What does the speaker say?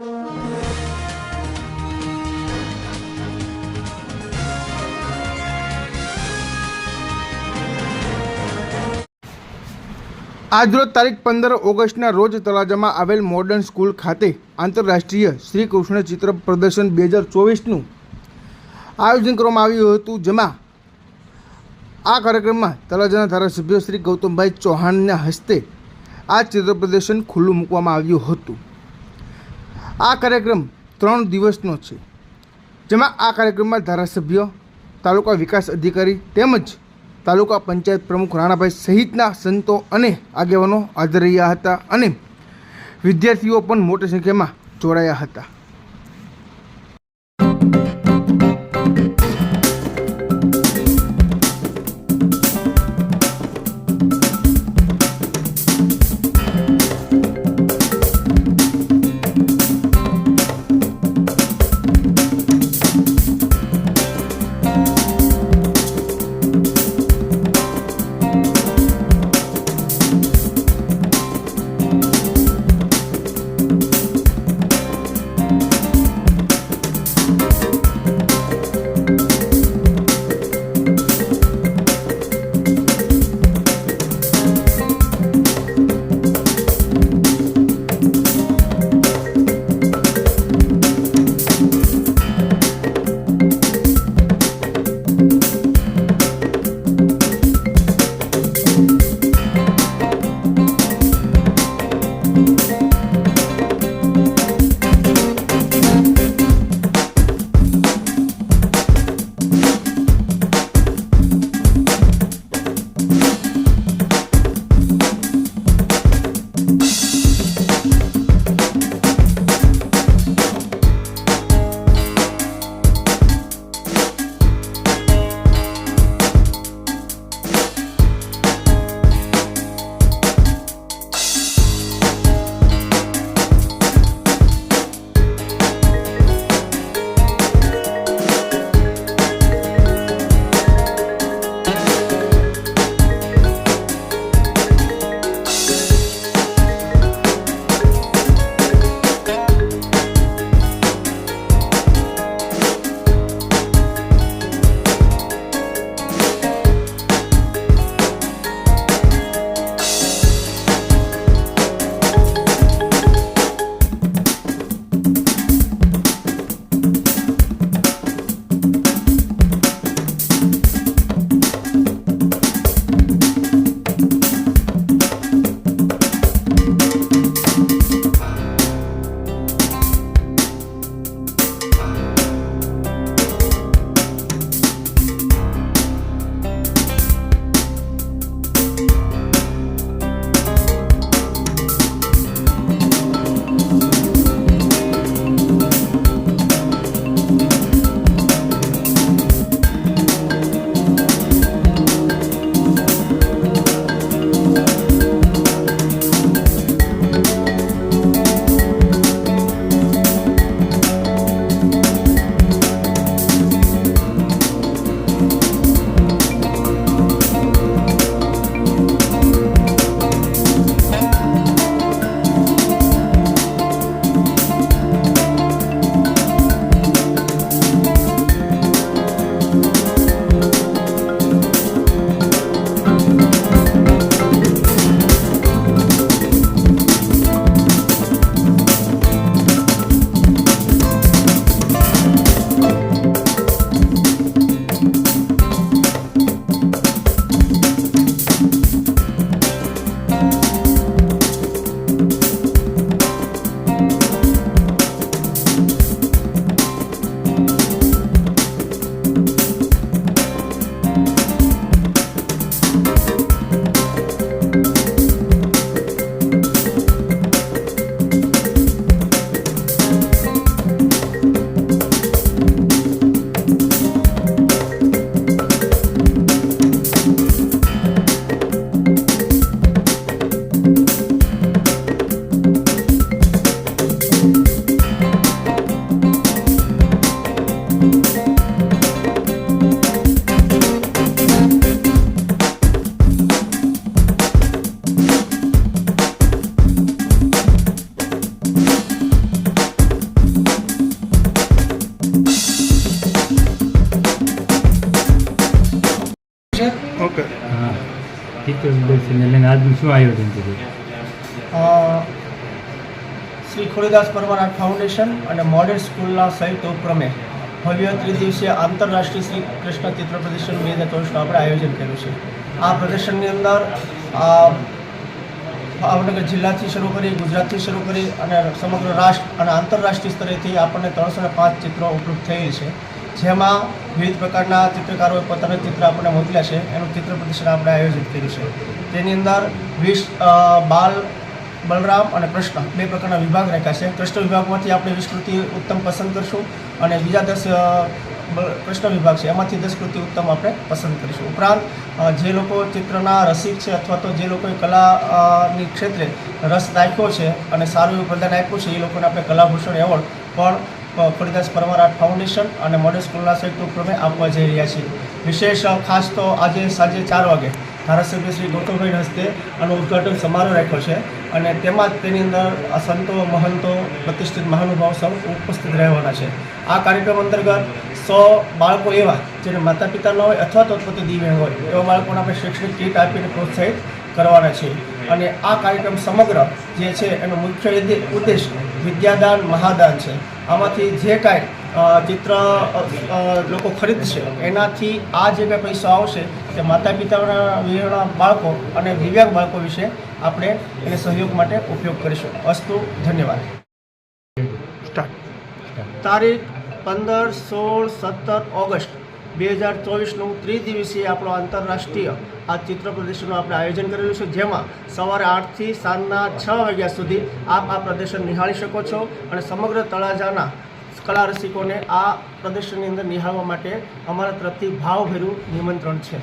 આજરોજ તારીખ પંદર ઓગસ્ટના રોજ તળાજામાં આવેલ મોડર્ન સ્કૂલ ખાતે આંતરરાષ્ટ્રીય શ્રી કૃષ્ણ ચિત્ર પ્રદર્શન બે હજાર ચોવીસનું આયોજન કરવામાં આવ્યું હતું, જેમાં આ કાર્યક્રમમાં તળાજાના ધારાસભ્ય શ્રી ગૌતમભાઈ ચૌહાણના હસ્તે આ ચિત્ર પ્રદર્શન ખુલ્લું મૂકવામાં આવ્યું હતું. આ કાર્યક્રમ ત્રણ દિવસનો છે. જેમાં આ કાર્યક્રમમાં ધારાસભ્ય, તાલુકા વિકાસ અધિકારી તેમજ તાલુકા પંચાયત પ્રમુખ રાણાભાઈ સહિતના સંતો અને આગેવાનો હાજર રહ્યા હતા અને વિદ્યાર્થીઓ પણ મોટી સંખ્યામાં જોડાયા હતા. છે શ્રી ખોડીદાસ પરમાર ફાઉન્ડેશન અને મોડેલ સ્કૂલના સંયુક્ત ઉપક્રમે ભવ્ય ત્રિદિવસીય આંતરરાષ્ટ્રીય શ્રી કૃષ્ણ ચિત્ર પ્રદર્શન બે હજાર ચોવીસનું આપણે આયોજન કર્યું છે. આ પ્રદર્શનની અંદર ભાવનગર જિલ્લાથી શરૂ કરી, ગુજરાતથી શરૂ કરી અને સમગ્ર રાષ્ટ્ર અને આંતરરાષ્ટ્રીય સ્તરેથી આપણને ત્રણસો પાંચ ચિત્રો ઉપલબ્ધ થયેલ છે. જેમાં વિવિધ પ્રકારના ચિત્રકારોએ પોતાના ચિત્ર આપણને મોકલ્યા છે. એનું ચિત્ર પ્રદર્શન આપણે આયોજિત કર્યું છે. તેની અંદર વીસ બાલ, બલરામ અને કૃષ્ણ બે પ્રકારના વિભાગ રાખ્યા છે. કૃષ્ણ વિભાગમાંથી આપણે વીસ ઉત્તમ પસંદ કરીશું અને બીજા દસ કૃષ્ણ વિભાગ છે. એમાંથી દસ કૃતિ ઉત્તમ આપણે પસંદ કરીશું. ઉપરાંત જે લોકો ચિત્રના રસિક છે અથવા તો જે લોકોએ કલાની ક્ષેત્રે રસ નાખ્યો છે અને સારું એવું પ્રદાન આપ્યું છે, એ લોકોને આપણે કલાભૂષણ એવોર્ડ પણ ખોડીદાસ પરમાર ફાઉન્ડેશન અને મોડલ સ્કૂલના સંયુક્ત ઉપક્રમે આપવા જઈ રહ્યા છીએ વિશેષ ખાસ તો આજે સાંજે ચાર વાગે ધારાસભ્ય શ્રી ગૌતમભાઈ હસ્તે આનો ઉદ્ઘાટન સમારોહ રાખ્યો છે અને તેમાં તેની અંદર આ સંતો, મહંતો, પ્રતિષ્ઠિત મહાનુભાવ સૌ ઉપસ્થિત રહેવાના છે. આ કાર્યક્રમ અંતર્ગત સો બાળકો એવા જેને માતા પિતા ન હોય અથવા તો પોતે દિવ્યાંગ હોય, એવા બાળકોને આપણે શૈક્ષણિક કીટ આપીને પ્રોત્સાહિત કરવાના છે. અને આ કાર્યક્રમ સમગ્ર જે છે એનો મુખ્ય ઉદ્દે- ઉદ્દેશ વિદ્યાદાન, મહાદાન છે. આમાંથી જે કાંઈ ચિત્ર લોકો ખરીદશે એનાથી આ જે કાંઈ પૈસા આવશે તે માતા પિતાના વિહોણા બાળકો અને દિવ્યાંગ બાળકો વિશે આપણે એને સહયોગ માટે ઉપયોગ કરીશું. અસ્તુ ધન્યવાદ. તારીખ પંદર સોળ સત્તર ઓગસ્ટ. બે હજાર ચોવીસનું ત્રિદિવસીય આપણો આંતરરાષ્ટ્રીય આ ચિત્ર પ્રદર્શનનું આપણે આયોજન કરેલું છે, જેમાં સવારે આઠથી સાંજના છ વાગ્યા સુધી આપ આ પ્રદર્શન નિહાળી શકો છો અને સમગ્ર તળાજાના કલા રસિકોને આ પ્રદર્શનની અંદર નિહાળવા માટે અમારા તરફથી ભાવભેરું નિમંત્રણ છે.